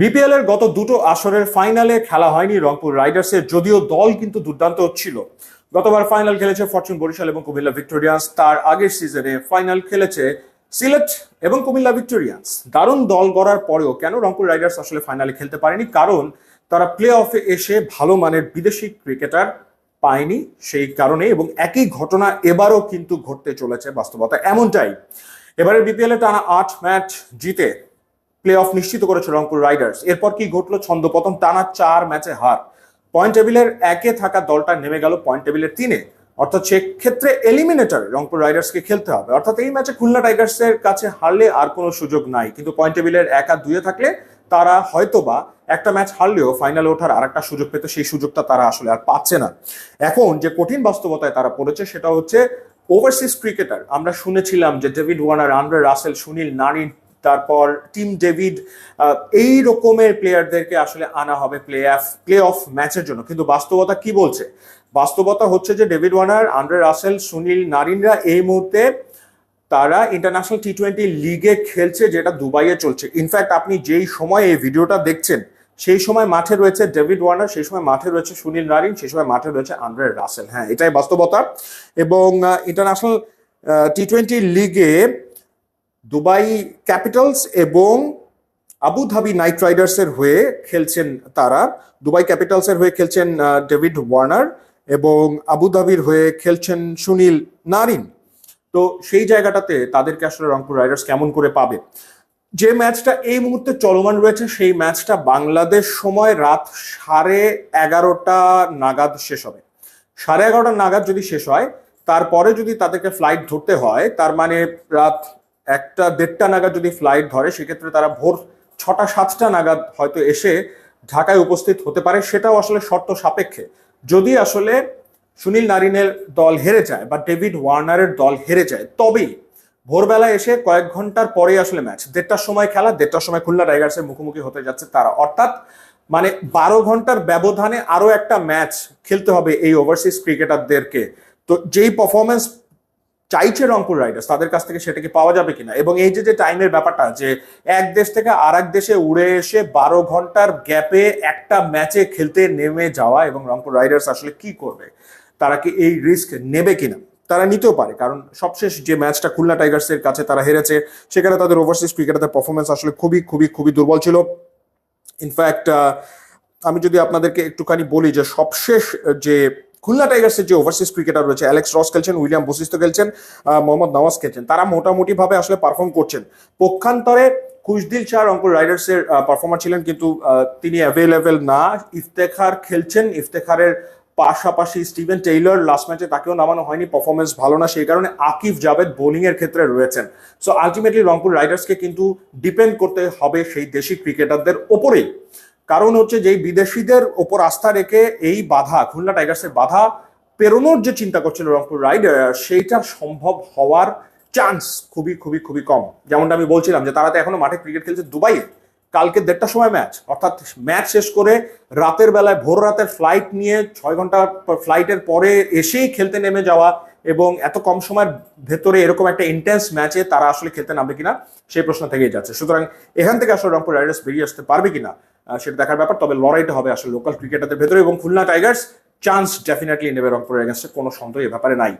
BPL এর গত দুটো আসরের ফাইনালে খেলা হয়নি রংপুর রাইডার্সের যদিও দল কিন্তু দুর্দান্ত ছিল। গতবার ফাইনাল খেলেছে ফরচুন, বরিশাল এবং কুমিল্লা ভিক্টোরিয়ান্স। তার আগের সিজনে ফাইনাল খেলেছে সিলেট এবং কুমিল্লা ভিক্টোরিয়ান্স। দারুণ দল গড়ার পরেও কেন রংপুর রাইডার্স আসলে ফাইনালে খেলতে পারেনি? কারণ তারা প্লে অফে এসে ভালো মানের বিদেশি ক্রিকেটার পায়নি সেই কারণে এবং একই ঘটনা এবারও কিন্তু ঘটতে চলেছে বাস্তবতা এমনটাই। এবারে বিপিএল এ টানা আট ম্যাচ জিতে প্লে অফ নিশ্চিত করেছে রংপুর রাইডার্স। এরপর কি ঘটলো ছন্দপতন টানা চার ম্যাচে হার। পয়েন্ট টেবিলের একে থাকা দলটা নেমে গেল পয়েন্ট টেবিলের তিনে। অর্থাৎ সেক্ষেত্রে এলিমিনেটর রংপুর রাইডার্সকে খেলতে হবে। অর্থাৎ এই ম্যাচে খুলনা টাইগার্সের কাছে হারলে আর কোনো সুযোগ নাই। কিন্তু পয়েন্ট টেবিলের এক দুয়ে থাকলে তারা হয়তোবা একটা ম্যাচ হারলেও ফাইনালে ওঠার আর একটা সুযোগ পেত সেই সুযোগটা তারা আসলে আর পাচ্ছে না। এখন যে কঠিন বাস্তবতায় তারা পড়েছে সেটা হচ্ছে ওভারসিজ ক্রিকেটার আমরা শুনেছিলাম যে David Warner Andre Russell Sunil Narine তারপর টিম ডেভিড এই রকমের প্লেয়ারদেরকে আসলে আনা হবে প্লে অফ প্লে অফ ম্যাচের জন্য। কিন্তু বাস্তবতা কি বলছে? বাস্তবতা হচ্ছে যে David Warner Andre Russell, Sunil নারিনরা এই মুহূর্তে তারা ইন্টারন্যাশনাল টি টোয়েন্টি লিগে খেলছে, যেটা দুবাইয়ে চলছে। ইনফ্যাক্ট আপনি যেই সময় এই ভিডিওটা দেখছেন, সেই সময় মাঠে রয়েছে ডেভিড ওয়ার্নার, সেই সময় মাঠে রয়েছে সুনীল নারিন, সেই সময় মাঠে রয়েছে আন্ড্রে রাসেল। হ্যাঁ এটাই বাস্তবতা। এবং ইন্টারন্যাশনাল টি টোয়েন্টি লিগে দুবাই ক্যাপিটালস এবং আবুধাবি নাইট রাইডার্সের হয়ে খেলছেন তারা। দুবাই ক্যাপিটালসের হয়ে খেলছেন ডেভিড ওয়ার্নার এবং আবুধাবির হয়ে খেলছেন সুনীল নারিন। তো সেই জায়গাটাতে তাদেরকে আসলে রংপুর রাইডার্স কেমন করে পাবে? যে ম্যাচটা এই মুহূর্তে চলমান রয়েছে, সেই ম্যাচটা বাংলাদেশ সময় রাত সাড়ে এগারোটা নাগাদ শেষ হবে। সাড়ে এগারোটা নাগাদ যদি শেষ হয়, তারপরে যদি তাদেরকে ফ্লাইট ধরতে হয়, তার মানে রাত একটা দেড়টা নাগাদ যদি ফ্লাইট ধরে, সেক্ষেত্রে তারা ভোর ছটা, সাতটা নাগাদ হয়তো এসে ঢাকায় উপস্থিত হতে পারে। সেটাও আসলে শর্ত সাপেক্ষে। যদি আসলে সুনীল নারিনের দল হেরে যায় বা ডেভিড ওয়ার্নারের দল হেরে যায়, তবেই ভোরবেলা এসে কয়েক ঘণ্টার পরে আসলে ম্যাচ দেড়টার সময় খেলা, দেড়টার সময় খুলনা টাইগার্সের মুখোমুখি হতে যাচ্ছে তারা। অর্থাৎ মানে বারো ঘণ্টার ব্যবধানে আরও একটা ম্যাচ খেলতে হবে এই ওভারসিজ ক্রিকেটারদেরকে তো যেই পারফরমেন্স চাইছে রংপুর রাইডার্স, তাদের কাছ থেকে সেটাকে পাওয়া যাবে কিনা? এবং এই যে যে টাইমের ব্যাপারটা, যে এক দেশ থেকে আর দেশে উড়ে এসে বারো ঘণ্টার গ্যাপে একটা ম্যাচে খেলতে নেমে যাওয়া এবং রংপুর রাইডার্স আসলে কি করবে? তারা কি এই রিস্ক নেবে কিনা? তারা নিতেও পারে, কারণ সবশেষ যে ম্যাচটা খুলনা টাইগার্সের কাছে তারা হেরেছে, সেখানে তাদের ওভারসিজ ক্রিকেটারদের পারফরমেন্স আসলে খুবই খুবই খুবই দুর্বল ছিল। ইনফ্যাক্ট আমি যদি আপনাদেরকে একটুখানি বলি যে, সবশেষ যে খুলনা টাইগার্সের যে ওভারসিজ ক্রিকেটার রয়েছে অ্যালেক্স রস খেলছেন উইলিয়াম বশিষ্ট খেলছেন মোহাম্মদ নওয়াজ খেলছেন। তারা মোটামুটি ভাবে আসলে পারফর্ম করছেন। পক্ষান্তরে খুশদিল শাহ রংপুর রাইডার্সের পারফর্মার ছিলেন কিন্তু তিনি অ্যাভেলেবেল না। ইফতেখার খেলছেন, ইফতেখারের পাশাপাশি স্টিভেন টেইলর লাস্ট ম্যাচে তাকেও নামানো হয়নি পারফরমেন্স ভালো না, সেই কারণে আকিফ জাভেদ বোলিং এর ক্ষেত্রে রয়েছেন। সো আলটিমেটলি রংপুর রাইডার্সকে কিন্তু ডিপেন্ড করতে হবে সেই দেশি ক্রিকেটারদের ওপরেই। কারণ হচ্ছে যেই বিদেশিদের ওপর আস্থা রেখে এই বাধা, খুলনা টাইগার্সের বাধা পেরোনোর যে চিন্তা করছিল রংপুর রাইডার সেইটা সম্ভব হওয়ার চান্স খুবই খুবই খুবই কম। যেমনটা আমি বলছিলাম যে তারা তো এখনও মাঠে ক্রিকেট খেলছে দুবাইয়ে। কালকে দেড়টার সময় ম্যাচ অর্থাৎ ম্যাচ শেষ করে রাতের বেলায়, ভোর রাতের ফ্লাইট নিয়ে ছয় ঘণ্টা ফ্লাইটের পরে এসেই খেলতে নেমে যাওয়া এবং এত কম সময়ের ভেতরে এরকম একটা ইন্টেন্স ম্যাচে তারা আসলে খেলতে নামবে কিনা, সেই প্রশ্ন থেকেই যাচ্ছে। সুতরাং এখান থেকে আসলে রংপুর রাইডার্স বেরিয়ে আসতে পারবে কিনা সেটা দেখার ব্যাপার। তবে লড়াইটা হবে আসলে লোকাল ক্রিকেটারদের ভেতরে এবং খুলনা টাইগার্স চান্স ডেফিনেটলি নেবে রংপুর এগেনস্টে কোনো সন্দেহ এ ব্যাপারে নাই।